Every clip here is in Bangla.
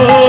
Oh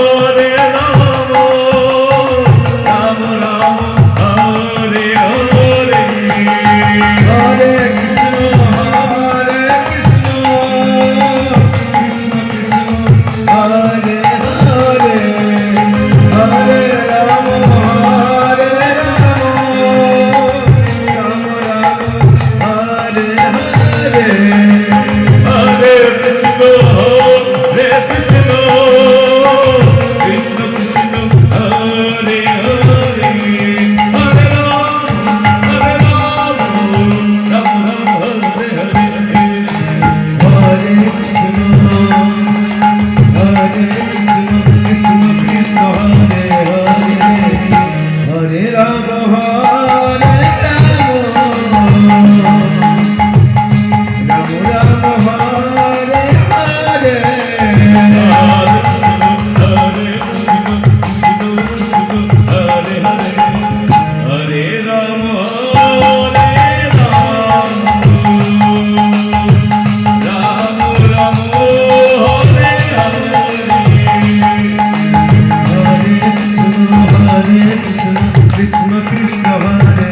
किस्मत हरे हरे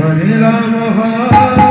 हरे राम हरे